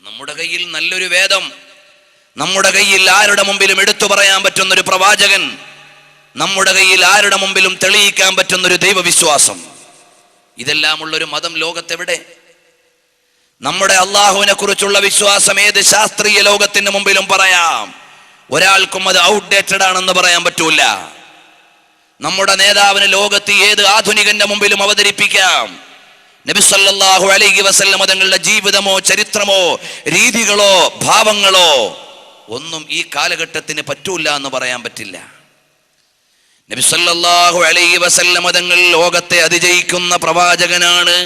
നമ്മുടെ കയ്യിൽ നല്ലൊരു വേദം. നമ്മുടെ കയ്യിൽ ആരുടെ മുമ്പിലും എടുത്തു പറയാൻ പറ്റുന്ന ഒരു പ്രവാചകൻ. നമ്മുടെ കയ്യിൽ ആരുടെ മുമ്പിലും തെളിയിക്കാൻ പറ്റുന്ന ഒരു ദൈവവിശ്വാസം. ഇതെല്ലാം ഒരു മതം ലോകത്തെവിടെ? നമ്മുടെ അള്ളാഹുവിനെ കുറിച്ചുള്ള വിശ്വാസം ഏത് ശാസ്ത്രീയ ലോകത്തിന് മുമ്പിലും പറയാം. ഒരാൾക്കും അത് ഔട്ട്ഡേറ്റഡ് ആണെന്ന് പറയാൻ പറ്റൂല. നമ്മുടെ നേതാവിന് ലോകത്ത് ഏത് ആധുനികന്റെ മുമ്പിലും അവതരിപ്പിക്കാം. നബി സല്ലല്ലാഹു അലൈഹി വസല്ലമ തങ്ങളുടെ ജീവിതമോ ചരിത്രമോ രീതികളോ ഭാവങ്ങളോ ഒന്നും ഈ കാലഘട്ടത്തിന് പറ്റൂല എന്ന് പറയാൻ പറ്റില്ല. നബി സല്ലല്ലാഹു അലൈഹി വസല്ലമ തങ്ങൾ ലോകത്തെ അതിജയിക്കുന്ന പ്രവാചകനാണ്.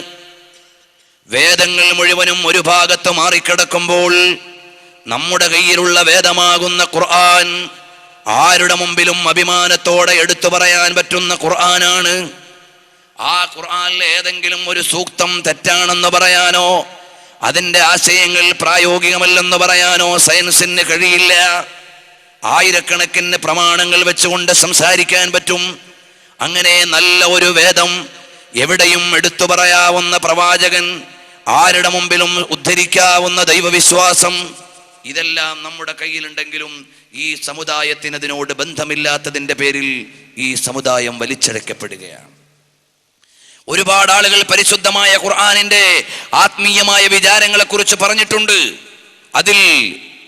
വേദങ്ങൾ മുഴുവനും ഒരു ഭാഗത്ത് മാറിക്കിടക്കുമ്പോൾ നമ്മുടെ കയ്യിലുള്ള വേദമാകുന്ന ഖുർആൻ ആരുടെ മുമ്പിലും അഭിമാനത്തോടെ എടുത്തു പറയാൻ പറ്റുന്ന ഖുർആനാണ്. ആ ഖുർആാനിലെ ഏതെങ്കിലും ഒരു സൂക്തം തെറ്റാണെന്ന് പറയാനോ അതിന്റെ ആശയങ്ങൾ പ്രായോഗികമല്ലെന്ന് പറയാനോ സയൻസിന് കഴിയില്ല. ആയിരക്കണക്കിന് പ്രമാണങ്ങൾ വെച്ചുകൊണ്ട് സംസാരിക്കാൻ പറ്റും. അങ്ങനെ നല്ല ഒരു വേദം എവിടെയും എടുത്തു പറയാവുന്ന പ്രവാചകൻ ആരുടെ മുമ്പിലും ഉദ്ധരിക്കാവുന്ന ദൈവവിശ്വാസം ഇതെല്ലാം നമ്മുടെ കയ്യിലുണ്ടെങ്കിലും ഈ സമുദായത്തിന് അതിനോട് ബന്ധമില്ലാത്തതിന്റെ പേരിൽ ഈ സമുദായം വലിച്ചടക്കപ്പെടുകയാണ്. ഒരുപാട് ആളുകൾ പരിശുദ്ധമായ ഖുർആാനിന്റെ ആത്മീയമായ വിചാരങ്ങളെ കുറിച്ച് പറഞ്ഞിട്ടുണ്ട്. അതിൽ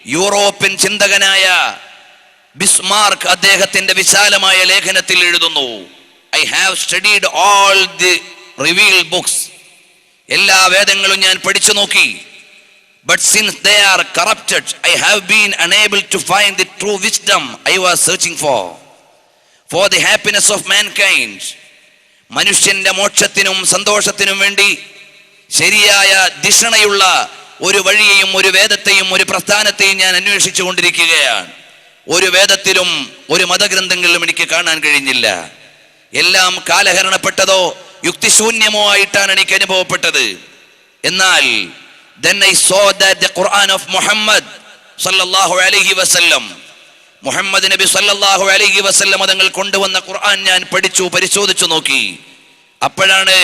യൂറോപ്യൻ ചിന്തകനായ ബിസ്മാർക്ക് അദ്ദേഹത്തിന്റെ വിശാലമായ ലേഖനത്തിൽ എഴുതുന്നു. I have studied all the revealed books. എല്ലാ വേദങ്ങളും ഞാൻ പഠിച്ചു നോക്കി. But since they are corrupted. I have been unable to find the true wisdom I was searching for. For the happiness of mankind മനുഷ്യന്റെ മോക്ഷത്തിനും സന്തോഷത്തിനും വേണ്ടി ശരിയായ ദിഷണയുള്ള ഒരു വഴിയെയും ഒരു വേദത്തെയും ഒരു പ്രസ്ഥാനത്തെയും ഞാൻ അന്വേഷിച്ചു കൊണ്ടിരിക്കുകയാണ്. ഒരു വേദത്തിലും ഒരു മതഗ്രന്ഥങ്ങളിലും എനിക്ക് കാണാൻ കഴിഞ്ഞില്ല. എല്ലാം കാലഹരണപ്പെട്ടതോ യുക്തിശൂന്യമോ ആയിട്ടാണ് എനിക്ക് അനുഭവപ്പെട്ടത്. എന്നാൽ then I saw that the Quran of Muhammad sallallahu alaihi wasallam Muhammad നബി സല്ലാഹു അലൈഹി വസ്ല്ല മതങ്ങൾ കൊണ്ടുവന്ന ഖുർആൻ ഞാൻ പഠിച്ചു പരിശോധിച്ചു നോക്കി. അപ്പോഴാണ്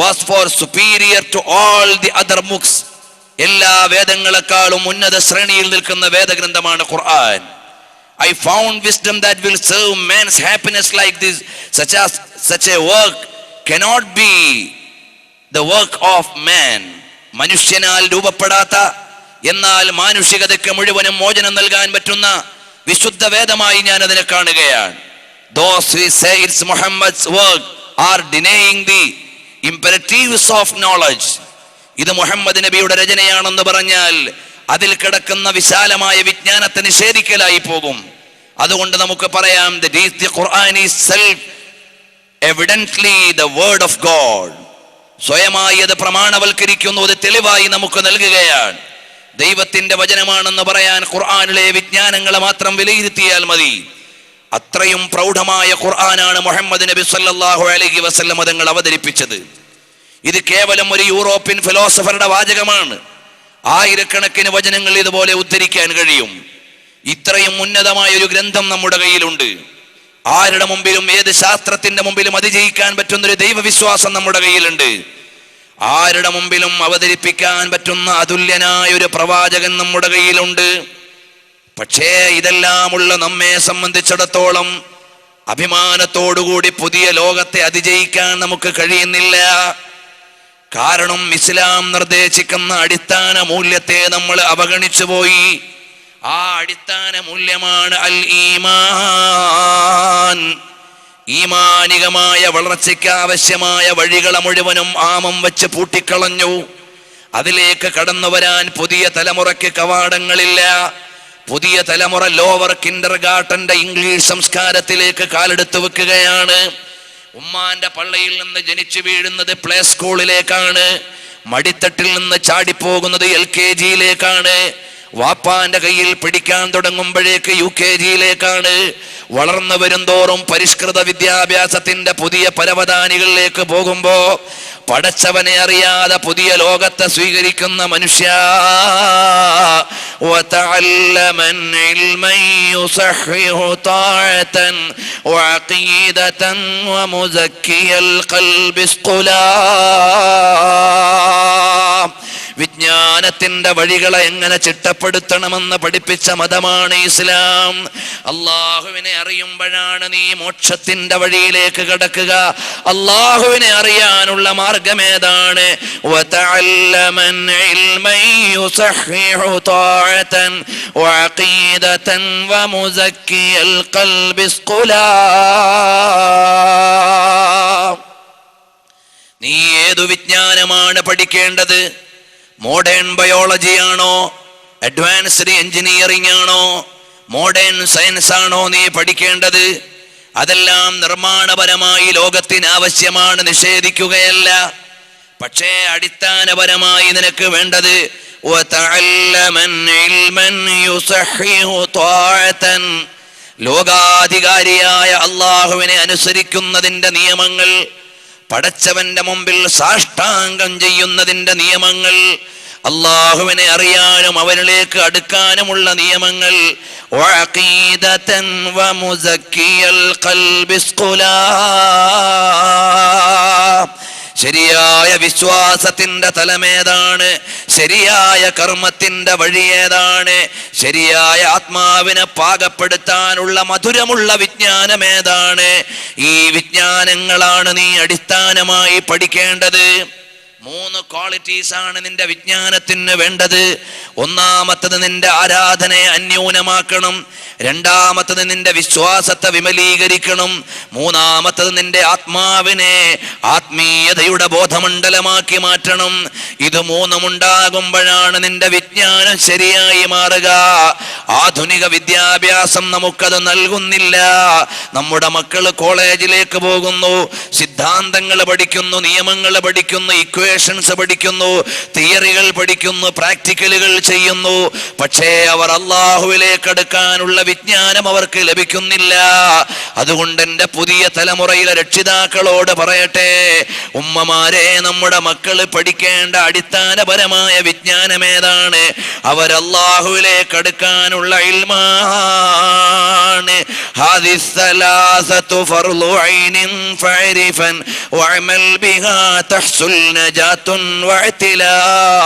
was for superior to all the other books എല്ലാ വേദങ്ങളെക്കാളും ഉന്നത ശ്രേണിയിൽ നിൽക്കുന്ന വേദഗ്രന്ഥമാണ് ഖുർആൻ. I found wisdom that will serve man's happiness like this such as such a work cannot be the work of man മനുഷ്യനാൽ രൂപപ്പെടാത്ത എന്നാൽ മാനുഷികതയ്ക്ക് മുഴുവനും മോചനം നൽകാൻ പറ്റുന്ന വിശുദ്ധ വേദമായി ഞാൻ അതിനെ കാണുകയാണ് Those Muhammad's work are denying the imperatives of knowledge. ഇത് മുഹമ്മദ് നബിയുടെ രചനയാണെന്ന് പറഞ്ഞാൽ അതിൽ കിടക്കുന്ന വിശാലമായ വിജ്ഞാനത്തെ നിഷേധിക്കലായി പോകും. അതുകൊണ്ട് നമുക്ക് പറയാം self evidently the word of God. സ്വയമായി അത് പ്രമാണവൽക്കരിക്കുന്നു അത് തെളിവായി നമുക്ക് നൽകുകയാണ്. ദൈവത്തിന്റെ വചനമാണെന്ന് പറയാൻ ഖുർആാനിലെ വിജ്ഞാനങ്ങളെ മാത്രം വിലയിരുത്തിയാൽ മതി. അത്രയും പ്രൗഢമായ ഖുർആനാണ് മുഹമ്മദ് നബി സല്ലാഹു അലഹി വസ്ല്ല മതങ്ങൾ അവതരിപ്പിച്ചത്. ഇത് കേവലം ഒരു യൂറോപ്യൻ ഫിലോസഫറുടെ വാചകമാണ്. ആയിരക്കണക്കിന് വചനങ്ങൾ ഇതുപോലെ ഉദ്ധരിക്കാൻ കഴിയും. ഇത്രയും ഉന്നതമായ ഒരു ഗ്രന്ഥം നമ്മുടെ കയ്യിലുണ്ട്. ആരുടെ മുമ്പിലും ഏത് ശാസ്ത്രത്തിന്റെ മുമ്പിലും അതിജയിക്കാൻ പറ്റുന്ന ഒരു ദൈവവിശ്വാസം നമ്മുടെ കയ്യിലുണ്ട്. ആരുടെ മുമ്പിലും അവതരിപ്പിക്കാൻ പറ്റുന്ന അതുല്യനായ ഒരു പ്രവാചകൻ നമ്മുടെ കയ്യിലുണ്ട്. പക്ഷേ ഇതെല്ലാമുള്ള നമ്മെ സംബന്ധിച്ചിടത്തോളം അഭിമാനത്തോടുകൂടി പുതിയ ലോകത്തെ അതിജയിക്കാൻ നമുക്ക് കഴിയുന്നില്ല. കാരണം ഇസ്ലാം നിർദ്ദേശിക്കുന്ന അടിസ്ഥാന മൂല്യത്തെ നമ്മൾ അവഗണിച്ചു പോയി. ആ അടിസ്ഥാന മൂല്യമാണ് അൽ ഈമാൻ ഈമാനികമായ വളർച്ചയ്ക്ക് ആവശ്യമായ വഴികളെ മുഴുവനും ആമം വെച്ച് പൂട്ടിക്കളഞ്ഞു. അതിലേക്ക് കടന്നു വരാൻ പുതിയ തലമുറയ്ക്ക് കവാടങ്ങളില്ല. പുതിയ തലമുറ ലോവർ കിൻഡർ ഗാർട്ടന്റെ ഇംഗ്ലീഷ് സംസ്കാരത്തിലേക്ക് കാലെടുത്തു വെക്കുകയാണ്. ഉമ്മാന്റെ പള്ളിയിൽ നിന്ന് ജനിച്ചു വീഴുന്നത് പ്ലേ സ്കൂളിലേക്കാണ് മടിത്തട്ടിൽ നിന്ന് ചാടിപ്പോകുന്നത് എൽ കെ ജിയിലേക്കാണ് വാപ്പാന്റെ കയ്യിൽ പിടിക്കാൻ തുടങ്ങുമ്പോഴേക്ക് യു കെ ജിയിലേക്കാണ്. വളർന്നു വരുംതോറും പരിഷ്കൃത വിദ്യാഭ്യാസത്തിന്റെ പുതിയ പരവതാനികളിലേക്ക് പോകുമ്പോ പടച്ചവനെ അറിയാതെ പുതിയ ലോകത്തെ സ്വീകരിക്കുന്ന മനുഷ്യ. വിജ്ഞാനത്തിന്റെ വഴികളെ എങ്ങനെ ചിട്ടപ്പെടുത്തണമെന്ന് പഠിപ്പിച്ച മതമാണ് ഇസ്ലാം. അള്ളാഹുവിനെ അറിയുമ്പോഴാണ് നീ മോക്ഷത്തിന്റെ വഴിയിലേക്ക് കടക്കുക. അള്ളാഹുവിനെ അറിയാനുള്ള മാർഗം ഏതാണ്? നീ ഏതു വിജ്ഞാനമാണ് പഠിക്കേണ്ടത്? മോഡേൺ ബയോളജി ആണോ? അഡ്വാൻസ്ഡ് എഞ്ചിനീയറിംഗ് ആണോ? മോഡേൺ സയൻസ് ആണോ നീ പഠിക്കേണ്ടത്? അതെല്ലാം നിർമ്മാണപരമായി ലോകത്തിന് ആവശ്യമാണ് നിഷേധിക്കുകയല്ല. പക്ഷേ അടിസ്ഥാനപരമായി നിനക്ക് വേണ്ടത് ലോകാധികാരിയായ അള്ളാഹുവിനെ അനുസരിക്കുന്നതിന്റെ നിയമങ്ങൾ പടച്ചവന്റെ മുമ്പിൽ സാഷ്ടാംഗം ചെയ്യുന്നതിന്റെ നിയമങ്ങൾ അള്ളാഹുവിനെ അറിയാനും അവനിലേക്ക് അടുക്കാനുമുള്ള നിയമങ്ങൾ. ശരിയായ വിശ്വാസത്തിന്റെ തലമേതാണ് ശരിയായ കർമ്മത്തിന്റെ വഴിയേതാണ് ശരിയായ ആത്മാവിനെ പാകപ്പെടുത്താനുള്ള മധുരമുള്ള വിജ്ഞാനം ഏതാണ് ഈ വിജ്ഞാനങ്ങളാണ് നീ അടിസ്ഥാനമായി പഠിക്കേണ്ടത്. മൂന്ന് ക്വാളിറ്റീസ് ആണ് നിന്റെ വിജ്ഞാനത്തിന് വേണ്ടത്. ഒന്നാമത്തത് നിന്റെ ആരാധനയെ അന്യൂനമാക്കണം. രണ്ടാമത്തത് നിന്റെ വിശ്വാസത്തെ വിമലീകരിക്കണം. മൂന്നാമത്തത് നിന്റെ ആത്മാവിനെ ആത്മീയതയുടെ ബോധമണ്ഡലമാക്കി മാറ്റണം. ഇത് മൂന്നും ഉണ്ടാകുമ്പോഴാണ് നിന്റെ വിജ്ഞാനം ശരിയായി മാറുക. ആധുനിക വിദ്യാഭ്യാസം നമുക്കത് നൽകുന്നില്ല. നമ്മുടെ മക്കൾ കോളേജിലേക്ക് പോകുന്നു. സിദ്ധാന്തങ്ങൾ പഠിക്കുന്നു നിയമങ്ങൾ പഠിക്കുന്നു കാൽക്കുലേഷൻസ് പഠിക്കുന്നു തിയറികൾ പഠിക്കുന്നു പ്രാക്ടിക്കലുകൾ ചെയ്യുന്നു. പക്ഷേ അവർ അള്ളാഹുവിലേക്ക് അടുക്കാനുള്ള വിജ്ഞാനം അവർക്ക് ലഭിക്കുന്നില്ല. അതുകൊണ്ട് എന്റെ പുതിയ തലമുറയിലെ രക്ഷിതാക്കളോട് പറയട്ടെ ഉമ്മമാരെ നമ്മുടെ മക്കൾ പഠിക്കേണ്ട അടിസ്ഥാനപരമായ വിജ്ഞാനം ഏതാണ്? അവരല്ലാഹുവിലേക്ക് അടുക്കാനുള്ള ഇൽമാണ്. ഫർലു ഐനിൻ ഫഅരിഫൻ വഅമൽ ബിഹാ തഹ്സുൽ നജ مناجاة واعتلاء.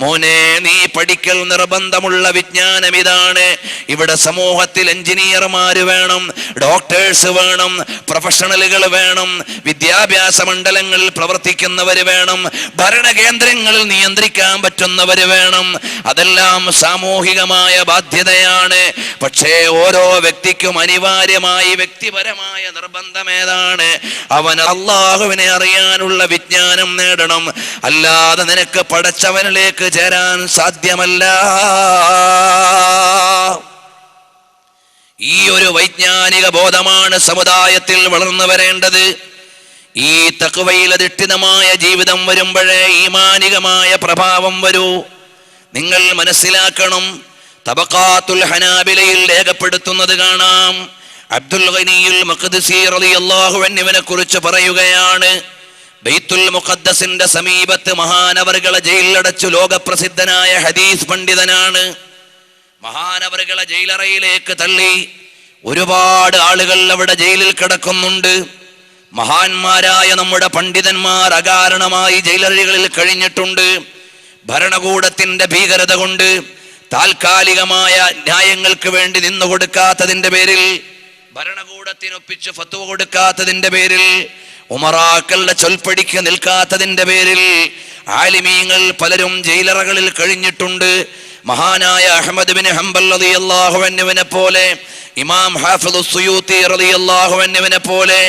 മോനെ നീ പഠിക്കൽ നിർബന്ധമുള്ള വിജ്ഞാനം ഇതാണ് ഇവിടെ സമൂഹത്തിൽ എഞ്ചിനീയർമാര് വേണം ഡോക്ടേഴ്സ് വേണം പ്രൊഫഷണലുകൾ വേണം വിദ്യാഭ്യാസ മണ്ഡലങ്ങളിൽ പ്രവർത്തിക്കുന്നവർ വേണം ഭരണകേന്ദ്രങ്ങളിൽ നിയന്ത്രിക്കാൻ പറ്റുന്നവർ വേണം. അതെല്ലാം സാമൂഹികമായ ബാധ്യതയാണ്. പക്ഷേ ഓരോ വ്യക്തിക്കും അനിവാര്യമായി വ്യക്തിപരമായ നിർബന്ധം ഏതാണ്? അവൻ അള്ളാഹുവിനെ അറിയാനുള്ള വിജ്ഞാനം നേടണം. അല്ലാതെ നിനക്ക് പടച്ചവനിലേക്ക് ചേരാൻ സാധ്യമല്ല. ഈ ഒരു വൈജ്ഞാനിക ബോധമാണ് സമുദായത്തിൽ വളർന്നു വരേണ്ടത്. ഈ തക്കുവയിൽ അധിഷ്ഠിതമായ ജീവിതം വരുമ്പോഴേ ഈമാനികമായ പ്രഭാവം വരൂ. നിങ്ങൾ മനസ്സിലാക്കണം തബക്കാത്തുൽ ഹനാബിലയിൽ രേഖപ്പെടുത്തുന്നത് കാണാം. അബ്ദുൽ ഗനിയുൽ മഖ്ദിസി റളിയല്ലാഹു അൻഹുവിനെ കുറിച്ച് പറയുകയാണ്. ബൈത്തുൽ മുഖദ്ദസിന്റെ സമീപത്ത് മഹാനവറുകളെ ജയിലിലടച്ചു ലോകപ്രസിദ്ധനായ ഹദീസ് പണ്ഡിതനാണ്. മഹാനവറുകളെ ജയിലറയിലേക്ക് തള്ളി ഒരുപാട് ആളുകൾ അവിടെ ജയിലിൽ കിടക്കുന്നുണ്ട്. മഹാന്മാരായ നമ്മുടെ പണ്ഡിതന്മാർ അകാരണമായി ജയിലറികളിൽ കഴിഞ്ഞിട്ടുണ്ട്. ഭരണകൂടത്തിന്റെ ഭീകരത കൊണ്ട് താൽക്കാലികമായ ന്യായങ്ങൾക്ക് വേണ്ടി നിന്നു കൊടുക്കാത്തതിന്റെ പേരിൽ ഭരണകൂടത്തിനൊപ്പിച്ച് ഫത്വ കൊടുക്കാത്തതിന്റെ പേരിൽ ഉമറാക്കളുടെ ചൊൽപ്പടിക്ക് നിൽക്കാത്തതിന്റെ പേരിൽ ആലിമീങ്ങൾ പലരും ജയിലറകളിൽ കഴിഞ്ഞിട്ടുണ്ട്. മഹാനായ അഹമ്മദ് ബിൻ ഹംബൽ റളിയല്ലാഹു അൻഹുവിനെ പോലെ ഇമാം ഹാഫിദ് റളിയല്ലാഹു അൻഹുവിനെ പോലെ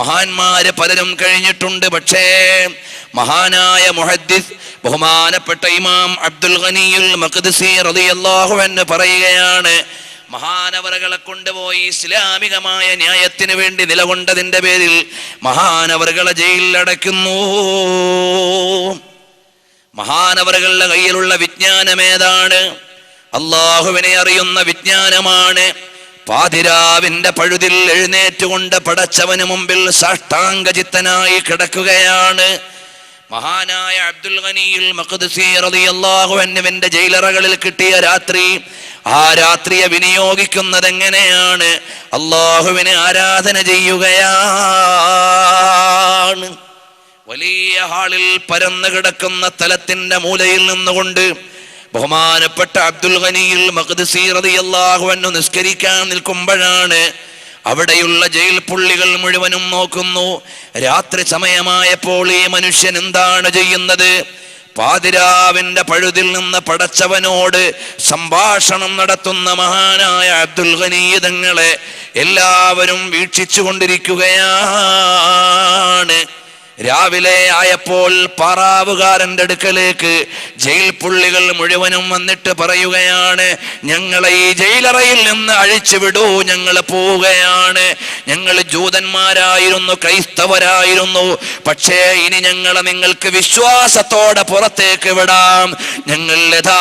മഹാന്മാര് പലരും കഴിഞ്ഞിട്ടുണ്ട്. പക്ഷേ മഹാനായ മുഹദ്ദിസ് ബഹുമാനപ്പെട്ട ഇമാം അബ്ദുൽ ഗനിയുൽ മഖ്ദിസി റളിയല്ലാഹു അൻഹു പറയുകയാണ് മഹാനവറുകളെ കൊണ്ടുപോയി ഇസ്ലാമികമായ ന്യായത്തിന് വേണ്ടി നിലകൊണ്ടതിന്റെ പേരിൽ മഹാനവറുകളെ ജയിലിലടയ്ക്കുന്നു മഹാനവറുകളുടെ കയ്യിലുള്ള വിജ്ഞാനം ഏതാണ്? അള്ളാഹുവിനെ അറിയുന്ന വിജ്ഞാനമാണ്. പാതിരാവിന്റെ പഴുതിൽ എഴുന്നേറ്റുകൊണ്ട് പടച്ചവന് മുമ്പിൽ സാഷ്ടാംഗചിത്തനായി കിടക്കുകയാണ്. മഹാനായ അബ്ദുൽ ഗനിയിൽ മഖ്ദസി റളിയല്ലാഹു അൻഹുവിന്റെ ജയിലറകളിൽ കിട്ടിയ രാത്രി ആ രാത്രിയെ വിനിയോഗിക്കുന്നത് എങ്ങനെയാണ് അള്ളാഹുവിനെ ആരാധന ചെയ്യുകയാണ്. വലിയ ഹാളിൽ പരന്നു കിടക്കുന്ന തലത്തിന്റെ മൂലയിൽ നിന്നുകൊണ്ട് ബഹുമാനപ്പെട്ട അബ്ദുൽ ഖനിയിൽ മഖ്ദിസി റളിയല്ലാഹു അൻഹു നിസ്കരിക്കാൻ നിൽക്കുമ്പോഴാണ് അവിടെയുള്ള ജയിൽ പുള്ളികൾ മുഴുവനും നോക്കുന്നു. രാത്രി സമയമായപ്പോൾ ഈ മനുഷ്യൻ എന്താണ് ചെയ്യുന്നത്? പാതിരാവിന്റെ പഴുതിൽ നിന്ന് പടച്ചവനോട് സംഭാഷണം നടത്തുന്ന മഹാനായ അബ്ദുൽ ഖനീതങ്ങളെ എല്ലാവരും വീക്ഷിച്ചു കൊണ്ടിരിക്കുകയാണ് രാവിലെ ആയപ്പോൾ പാറാവുകാരന്റെ അടുക്കലേക്ക് ജയിൽ പുള്ളികൾ മുഴുവനും വന്നിട്ട് പറയുകയാണ് ഞങ്ങളെ ഈ ജയിലറയിൽ നിന്ന് അഴിച്ചുവിടൂ ഞങ്ങൾ പോവുകയാണ്. ഞങ്ങൾ ജൂതന്മാരായിരുന്നു ക്രൈസ്തവരായിരുന്നു. പക്ഷേ ഇനി ഞങ്ങളെ നിങ്ങൾക്ക് വിശ്വാസത്തോടെ പുറത്തേക്ക് വിടാം. ഞങ്ങൾ യഥാ